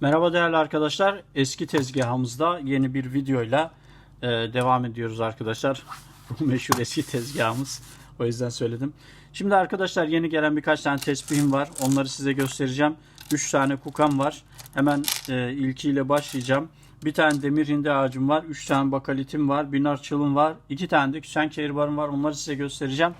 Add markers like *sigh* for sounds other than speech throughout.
Merhaba değerli arkadaşlar. Eski tezgahımızda yeni bir videoyla e, devam ediyoruz arkadaşlar. *laughs* Bu meşhur eski tezgahımız. O yüzden söyledim. Şimdi arkadaşlar yeni gelen birkaç tane tespihim var. Onları size göstereceğim. 3 tane kukam var. Hemen e, ilkiyle başlayacağım. Bir tane demir hindi ağacım var. 3 tane bakalitim var. Bir nar çılım var. 2 tane de küsen kehribarım var. Onları size göstereceğim.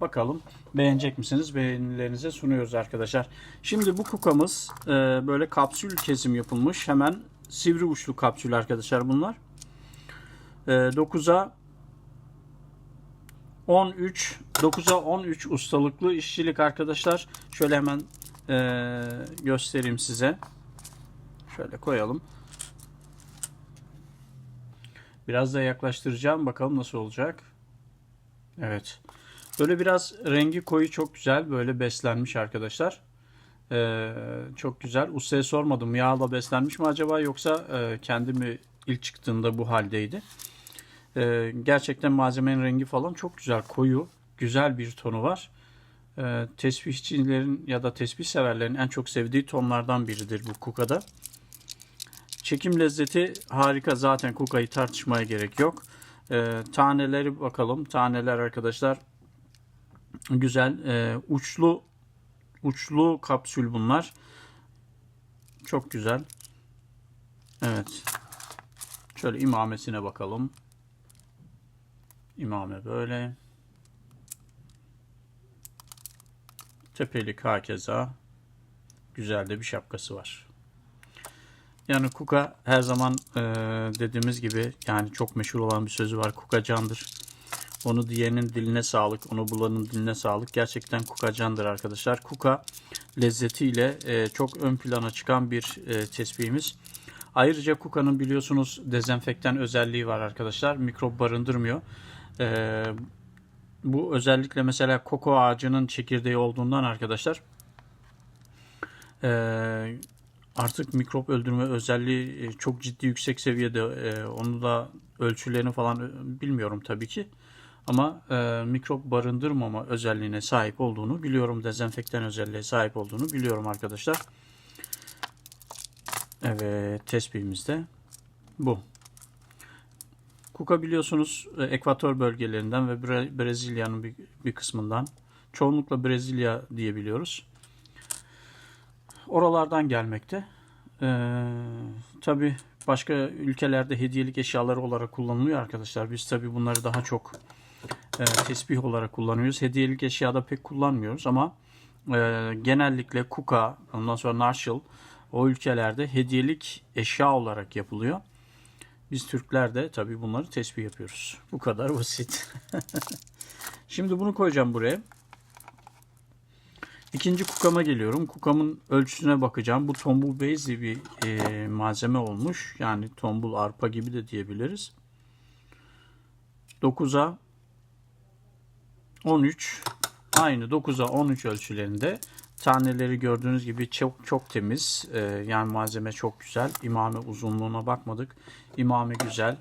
Bakalım beğenecek misiniz? Beğenilerinize sunuyoruz arkadaşlar. Şimdi bu kukamız e, böyle kapsül kesim yapılmış. Hemen sivri uçlu kapsül arkadaşlar bunlar. E, 9'a 13 9'a 13 ustalıklı işçilik arkadaşlar. Şöyle hemen e, göstereyim size. Şöyle koyalım. Biraz da yaklaştıracağım. Bakalım nasıl olacak. Evet. Böyle biraz rengi koyu çok güzel. Böyle beslenmiş arkadaşlar. Ee, çok güzel. Ustaya sormadım yağla beslenmiş mi acaba yoksa e, kendi mi ilk çıktığında bu haldeydi. Ee, gerçekten malzemenin rengi falan çok güzel. Koyu. Güzel bir tonu var. Ee, tesbihçilerin ya da tesbih severlerin en çok sevdiği tonlardan biridir bu kukada. Çekim lezzeti harika. Zaten kukayı tartışmaya gerek yok. Ee, taneleri bakalım. Taneler arkadaşlar güzel. Ee, uçlu uçlu kapsül bunlar. Çok güzel. Evet. Şöyle imamesine bakalım. İmame böyle. Tepelik hakeza. Güzel de bir şapkası var. Yani Kuka her zaman e, dediğimiz gibi yani çok meşhur olan bir sözü var. Kuka candır. Onu diyenin diline sağlık, onu bulanın diline sağlık. Gerçekten Kuka candır arkadaşlar. Kuka lezzetiyle e, çok ön plana çıkan bir e, tesbihimiz. Ayrıca Kuka'nın biliyorsunuz dezenfektan özelliği var arkadaşlar. Mikrop barındırmıyor. E, bu özellikle mesela koko ağacının çekirdeği olduğundan arkadaşlar e, artık mikrop öldürme özelliği e, çok ciddi yüksek seviyede. E, onu da ölçülerini falan e, bilmiyorum tabii ki. Ama e, mikrop barındırmama özelliğine sahip olduğunu biliyorum. Dezenfektan özelliğe sahip olduğunu biliyorum arkadaşlar. Evet tespihimiz de bu. Kuka biliyorsunuz e, ekvator bölgelerinden ve Bre- Brezilya'nın bir, bir kısmından. Çoğunlukla Brezilya diyebiliyoruz. Oralardan gelmekte. Ee, tabii başka ülkelerde hediyelik eşyaları olarak kullanılıyor arkadaşlar. Biz tabii bunları daha çok e, tesbih olarak kullanıyoruz. Hediyelik eşyada pek kullanmıyoruz ama e, genellikle kuka, ondan sonra narşıl o ülkelerde hediyelik eşya olarak yapılıyor. Biz Türkler de tabii bunları tesbih yapıyoruz. Bu kadar basit. *laughs* Şimdi bunu koyacağım buraya. İkinci kukama geliyorum. Kukamın ölçüsüne bakacağım. Bu tombul beyzi bir e, malzeme olmuş. Yani tombul arpa gibi de diyebiliriz. 9'a 13 aynı 9'a 13 ölçülerinde taneleri gördüğünüz gibi çok çok temiz. E, yani malzeme çok güzel. İmame uzunluğuna bakmadık. İmame güzel.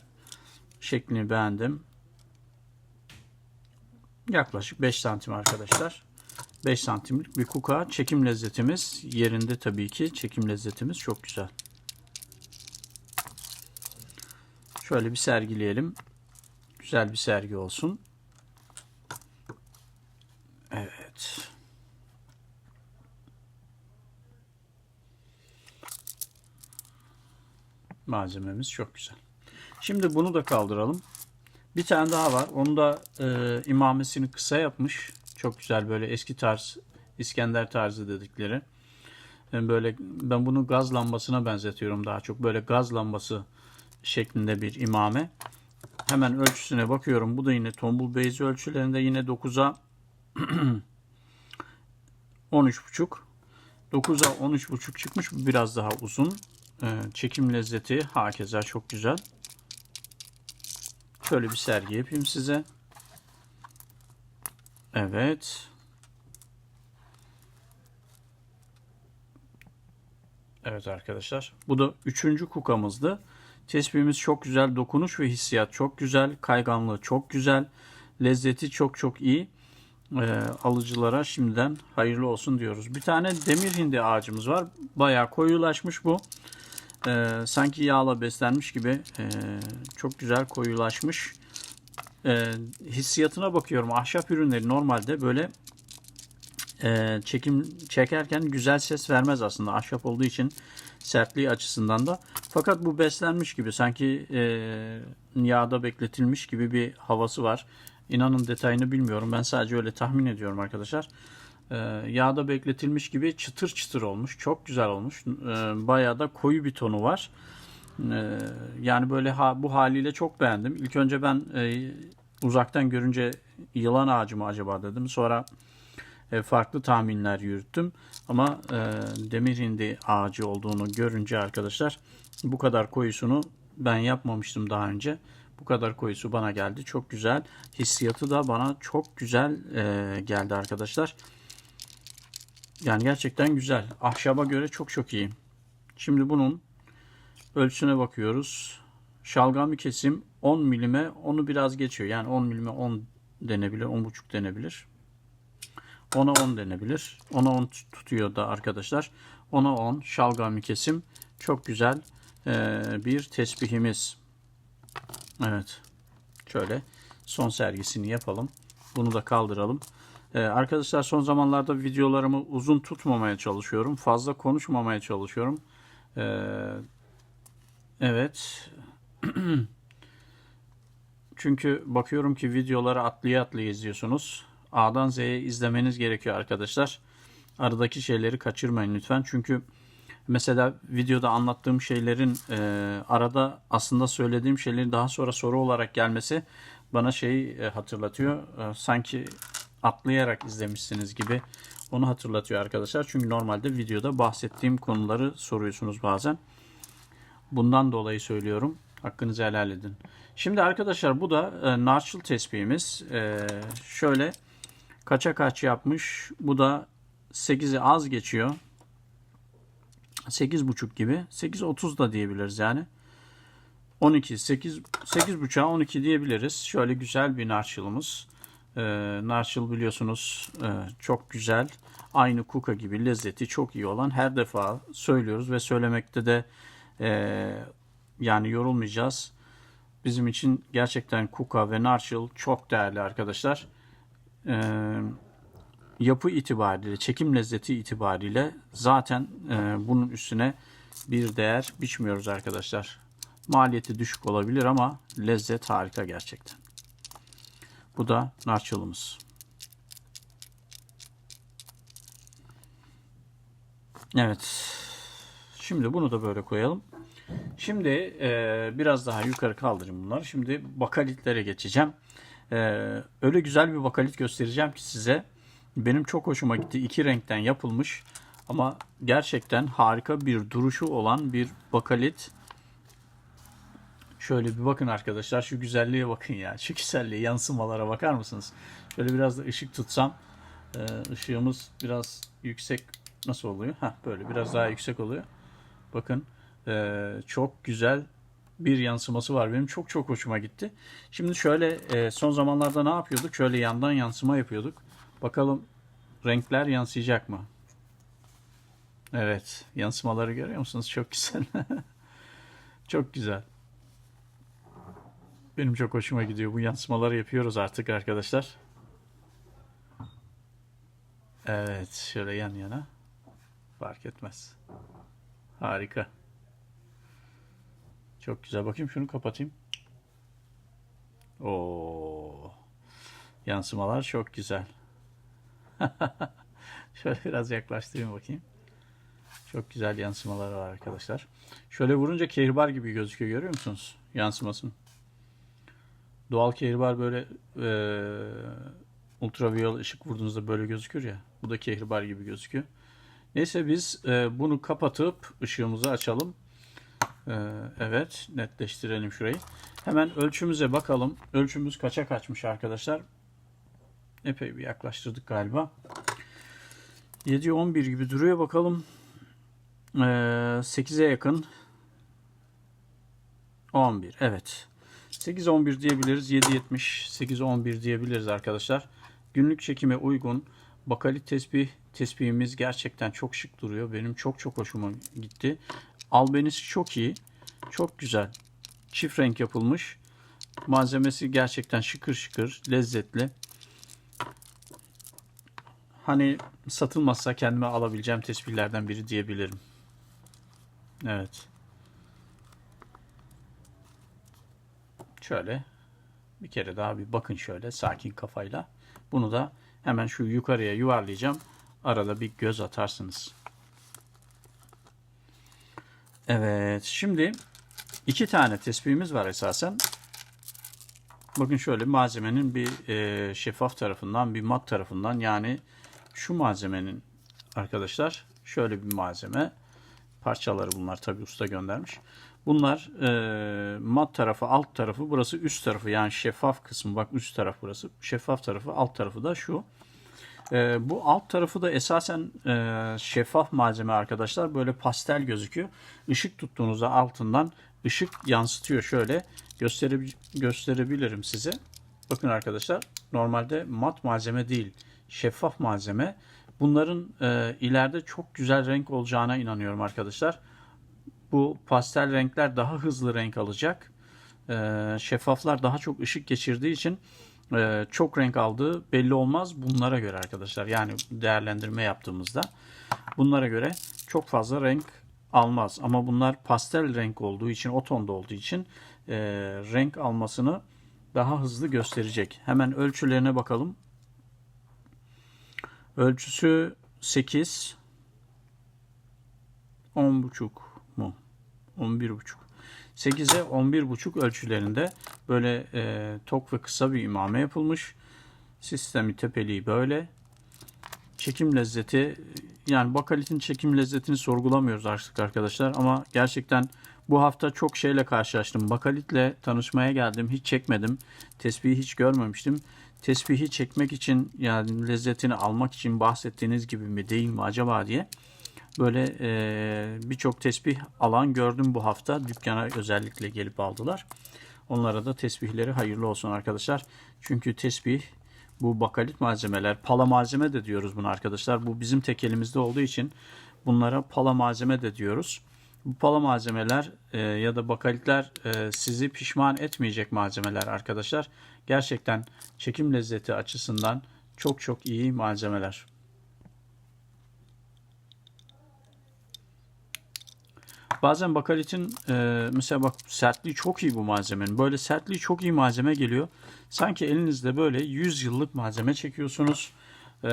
Şeklini beğendim. Yaklaşık 5 santim arkadaşlar. 5 santimlik bir kuka. Çekim lezzetimiz yerinde tabii ki. Çekim lezzetimiz çok güzel. Şöyle bir sergileyelim. Güzel bir sergi olsun. Evet. Malzememiz çok güzel. Şimdi bunu da kaldıralım. Bir tane daha var. Onu da e, imamesini kısa yapmış. Çok güzel böyle eski tarz İskender tarzı dedikleri. Yani böyle ben bunu gaz lambasına benzetiyorum daha çok. Böyle gaz lambası şeklinde bir imame. Hemen ölçüsüne bakıyorum. Bu da yine tombul beyzi ölçülerinde yine 9'a 13.5 9'a 13.5 çıkmış. Bu biraz daha uzun. Ee, çekim lezzeti hakeza çok güzel. Şöyle bir sergi yapayım size. Evet. Evet arkadaşlar. Bu da üçüncü kukamızdı. Tespihimiz çok güzel. Dokunuş ve hissiyat çok güzel. Kayganlığı çok güzel. Lezzeti çok çok iyi. e, alıcılara şimdiden hayırlı olsun diyoruz. Bir tane demir hindi ağacımız var. Bayağı koyulaşmış bu. E, sanki yağla beslenmiş gibi e, çok güzel koyulaşmış. E, hissiyatına bakıyorum. Ahşap ürünleri normalde böyle e, çekim çekerken güzel ses vermez aslında. Ahşap olduğu için sertliği açısından da. Fakat bu beslenmiş gibi sanki e, yağda bekletilmiş gibi bir havası var. İnanın detayını bilmiyorum. Ben sadece öyle tahmin ediyorum arkadaşlar. E, yağda bekletilmiş gibi çıtır çıtır olmuş. Çok güzel olmuş. E, bayağı da koyu bir tonu var. E, yani böyle bu haliyle çok beğendim. İlk önce ben e, uzaktan görünce yılan ağacı mı acaba dedim. Sonra e, farklı tahminler yürüttüm. Ama e, demir hindi ağacı olduğunu görünce arkadaşlar bu kadar koyusunu ben yapmamıştım daha önce. Bu kadar koyusu bana geldi. Çok güzel. Hissiyatı da bana çok güzel e, geldi arkadaşlar. Yani gerçekten güzel. Ahşaba göre çok çok iyi. Şimdi bunun ölçüsüne bakıyoruz. Şalgami kesim 10 milime onu biraz geçiyor. Yani 10 milime 10 denebilir, 10,5 denebilir. 10'a 10 denebilir. 10'a 10 tutuyor da arkadaşlar. 10'a 10 şalgami kesim. Çok güzel ee, bir tesbihimiz. Evet. Şöyle son sergisini yapalım. Bunu da kaldıralım. Ee, arkadaşlar son zamanlarda videolarımı uzun tutmamaya çalışıyorum. Fazla konuşmamaya çalışıyorum. Ee, evet. *clears throat* Çünkü bakıyorum ki videoları atlaya atlaya izliyorsunuz. A'dan Z'ye izlemeniz gerekiyor arkadaşlar. Aradaki şeyleri kaçırmayın lütfen. Çünkü mesela videoda anlattığım şeylerin e, arada aslında söylediğim şeylerin daha sonra soru olarak gelmesi bana şeyi e, hatırlatıyor. E, sanki atlayarak izlemişsiniz gibi onu hatırlatıyor arkadaşlar. Çünkü normalde videoda bahsettiğim konuları soruyorsunuz bazen. Bundan dolayı söylüyorum. Hakkınızı helal edin. Şimdi arkadaşlar bu da e, Narçıl tespihimiz. E, şöyle kaça kaç yapmış. Bu da 8'i az geçiyor. 8.5 gibi. 8.30 da diyebiliriz yani. 12, 8, 8.5'a 12 diyebiliriz. Şöyle güzel bir narçılımız. Ee, narçıl biliyorsunuz e, çok güzel. Aynı kuka gibi lezzeti çok iyi olan her defa söylüyoruz ve söylemekte de e, yani yorulmayacağız. Bizim için gerçekten kuka ve narçıl çok değerli arkadaşlar. Ee, yapı itibariyle, çekim lezzeti itibariyle zaten e, bunun üstüne bir değer biçmiyoruz arkadaşlar. Maliyeti düşük olabilir ama lezzet harika gerçekten. Bu da narçılımız. Evet. Şimdi bunu da böyle koyalım. Şimdi e, biraz daha yukarı kaldırayım bunları. Şimdi bakalitlere geçeceğim. E, öyle güzel bir bakalit göstereceğim ki size. Benim çok hoşuma gitti. İki renkten yapılmış ama gerçekten harika bir duruşu olan bir bakalit. Şöyle bir bakın arkadaşlar şu güzelliğe bakın ya. Şu güzelliğe yansımalara bakar mısınız? Şöyle biraz da ışık tutsam. E, ışığımız biraz yüksek nasıl oluyor? Ha böyle biraz daha yüksek oluyor. Bakın e, çok güzel bir yansıması var. Benim çok çok hoşuma gitti. Şimdi şöyle e, son zamanlarda ne yapıyorduk? Şöyle yandan yansıma yapıyorduk. Bakalım renkler yansıyacak mı? Evet. Yansımaları görüyor musunuz? Çok güzel. *laughs* çok güzel. Benim çok hoşuma gidiyor. Bu yansımaları yapıyoruz artık arkadaşlar. Evet. Şöyle yan yana. Fark etmez. Harika. Çok güzel. Bakayım şunu kapatayım. Oo. Yansımalar çok güzel. *laughs* Şöyle biraz yaklaştırayım bakayım. Çok güzel yansımalar var arkadaşlar. Şöyle vurunca kehribar gibi gözüküyor görüyor musunuz? Yansımasını. Doğal kehribar böyle e, ultraviyol ışık vurduğunuzda böyle gözükür ya. Bu da kehribar gibi gözüküyor. Neyse biz e, bunu kapatıp ışığımızı açalım. E, evet netleştirelim şurayı. Hemen ölçümüze bakalım. Ölçümüz kaça kaçmış arkadaşlar? Epey bir yaklaştırdık galiba. 7'ye 11 gibi duruyor bakalım. Ee, 8'e yakın. 11 evet. 8 11 diyebiliriz. 7 70 8 11 diyebiliriz arkadaşlar. Günlük çekime uygun bakalit tesbih tesbihimiz gerçekten çok şık duruyor. Benim çok çok hoşuma gitti. Albenisi çok iyi. Çok güzel. Çift renk yapılmış. Malzemesi gerçekten şıkır şıkır, lezzetli. Hani satılmazsa kendime alabileceğim tesbihlerden biri diyebilirim. Evet. Şöyle bir kere daha bir bakın şöyle sakin kafayla. Bunu da hemen şu yukarıya yuvarlayacağım. Arada bir göz atarsınız. Evet. Şimdi iki tane tespihimiz var esasen. Bakın şöyle malzemenin bir e, şeffaf tarafından bir mat tarafından yani şu malzemenin arkadaşlar şöyle bir malzeme parçaları bunlar tabi usta göndermiş. Bunlar e, mat tarafı alt tarafı burası üst tarafı yani şeffaf kısmı bak üst taraf burası şeffaf tarafı alt tarafı da şu. E, bu alt tarafı da esasen e, şeffaf malzeme arkadaşlar böyle pastel gözüküyor. Işık tuttuğunuzda altından ışık yansıtıyor şöyle göstereb gösterebilirim size. Bakın arkadaşlar normalde mat malzeme değil şeffaf malzeme. Bunların e, ileride çok güzel renk olacağına inanıyorum arkadaşlar. Bu pastel renkler daha hızlı renk alacak. E, şeffaflar daha çok ışık geçirdiği için e, çok renk aldığı belli olmaz bunlara göre arkadaşlar. Yani değerlendirme yaptığımızda bunlara göre çok fazla renk almaz. Ama bunlar pastel renk olduğu için, o tonda olduğu için e, renk almasını daha hızlı gösterecek. Hemen ölçülerine bakalım. Ölçüsü 8 10.5 mu? 11.5 8'e 11.5 ölçülerinde böyle e, tok ve kısa bir imame yapılmış. Sistemi tepeliği böyle. Çekim lezzeti yani bakalitin çekim lezzetini sorgulamıyoruz artık arkadaşlar ama gerçekten bu hafta çok şeyle karşılaştım. Bakalitle tanışmaya geldim. Hiç çekmedim. Tespihi hiç görmemiştim. Tespihi çekmek için yani lezzetini almak için bahsettiğiniz gibi mi değil mi acaba diye böyle e, birçok tesbih alan gördüm bu hafta. Dükkana özellikle gelip aldılar. Onlara da tesbihleri hayırlı olsun arkadaşlar. Çünkü tesbih bu bakalit malzemeler, pala malzeme de diyoruz buna arkadaşlar. Bu bizim tek elimizde olduğu için bunlara pala malzeme de diyoruz. Bu pala malzemeler e, ya da bakalitler e, sizi pişman etmeyecek malzemeler arkadaşlar. Gerçekten çekim lezzeti açısından çok çok iyi malzemeler. Bazen bakalitin e, mesela bak sertliği çok iyi bu malzemenin. Böyle sertliği çok iyi malzeme geliyor. Sanki elinizde böyle 100 yıllık malzeme çekiyorsunuz. E,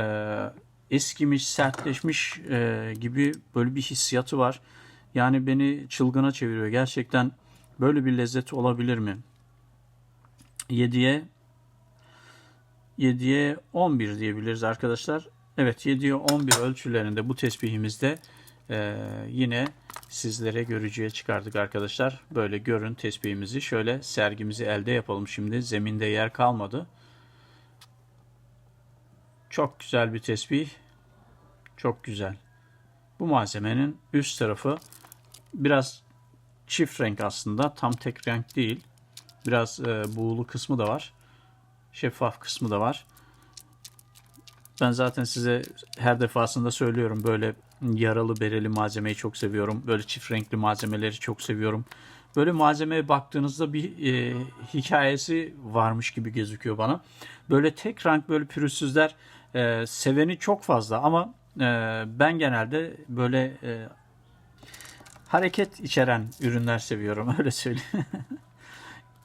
eskimiş, sertleşmiş e, gibi böyle bir hissiyatı var. Yani beni çılgına çeviriyor. Gerçekten böyle bir lezzet olabilir mi? 7'ye 7'ye 11 diyebiliriz arkadaşlar. Evet 7'ye 11 ölçülerinde bu tesbihimizde e, yine sizlere görücüye çıkardık arkadaşlar. Böyle görün tesbihimizi. Şöyle sergimizi elde yapalım şimdi. Zeminde yer kalmadı. Çok güzel bir tesbih. Çok güzel. Bu malzemenin üst tarafı biraz çift renk aslında. Tam tek renk değil. Biraz e, buğulu kısmı da var. Şeffaf kısmı da var. Ben zaten size her defasında söylüyorum böyle yaralı bereli malzemeyi çok seviyorum. Böyle çift renkli malzemeleri çok seviyorum. Böyle malzemeye baktığınızda bir e, hikayesi varmış gibi gözüküyor bana. Böyle tek renk böyle pürüzsüzler e, seveni çok fazla ama e, ben genelde böyle e, hareket içeren ürünler seviyorum *laughs* öyle söyleyeyim.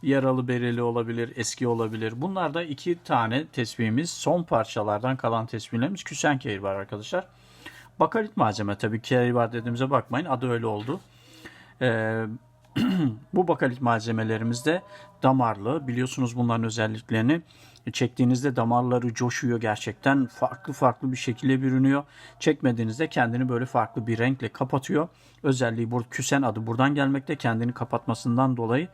Yaralı bereli olabilir, eski olabilir. Bunlar da iki tane tesbihimiz. Son parçalardan kalan tesbihlerimiz küsen kehir var arkadaşlar. Bakalit malzeme tabii kehir var dediğimize bakmayın. Adı öyle oldu. Ee, *clears throat* bu bakalit malzemelerimizde damarlı. Biliyorsunuz bunların özelliklerini. Çektiğinizde damarları coşuyor gerçekten. Farklı farklı bir şekilde bürünüyor. Çekmediğinizde kendini böyle farklı bir renkle kapatıyor. Özelliği bu küsen adı buradan gelmekte. Kendini kapatmasından dolayı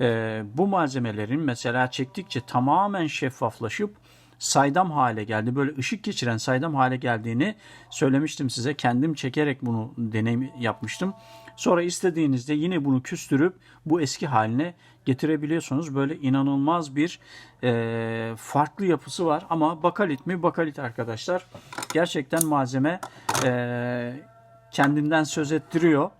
e, bu malzemelerin mesela çektikçe tamamen şeffaflaşıp saydam hale geldi. Böyle ışık geçiren saydam hale geldiğini söylemiştim size. Kendim çekerek bunu deneyim yapmıştım. Sonra istediğinizde yine bunu küstürüp bu eski haline getirebiliyorsunuz. Böyle inanılmaz bir e, farklı yapısı var. Ama bakalit mi? Bakalit arkadaşlar. Gerçekten malzeme e, kendinden söz ettiriyor.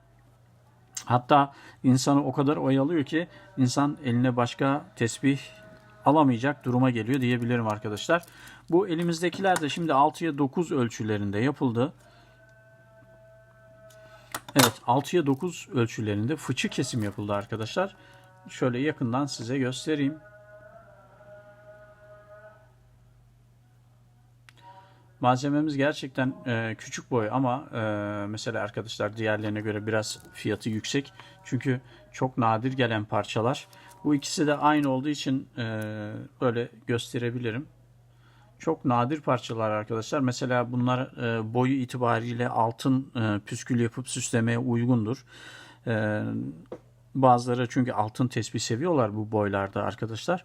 Hatta insanı o kadar oyalıyor ki insan eline başka tesbih alamayacak duruma geliyor diyebilirim arkadaşlar. Bu elimizdekiler de şimdi 6'ya 9 ölçülerinde yapıldı. Evet 6'ya 9 ölçülerinde fıçı kesim yapıldı arkadaşlar. Şöyle yakından size göstereyim. Malzememiz gerçekten e, küçük boy ama e, mesela arkadaşlar diğerlerine göre biraz fiyatı yüksek. Çünkü çok nadir gelen parçalar. Bu ikisi de aynı olduğu için e, böyle gösterebilirim. Çok nadir parçalar arkadaşlar. Mesela bunlar e, boyu itibariyle altın e, püskül yapıp süslemeye uygundur. E, bazıları çünkü altın tespih seviyorlar bu boylarda arkadaşlar.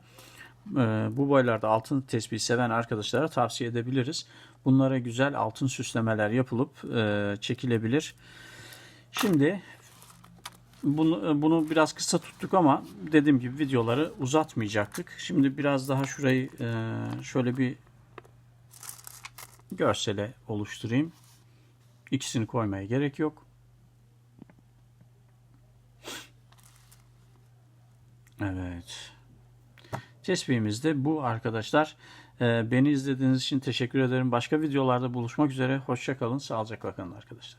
E, bu boylarda altın tespih seven arkadaşlara tavsiye edebiliriz. Bunlara güzel altın süslemeler yapılıp e, çekilebilir. Şimdi bunu, bunu biraz kısa tuttuk ama dediğim gibi videoları uzatmayacaktık. Şimdi biraz daha şurayı e, şöyle bir görsele oluşturayım. İkisini koymaya gerek yok. Evet. Tesbihimiz de bu arkadaşlar. Ee, beni izlediğiniz için teşekkür ederim. Başka videolarda buluşmak üzere. Hoşçakalın. Sağlıcakla kalın arkadaşlar.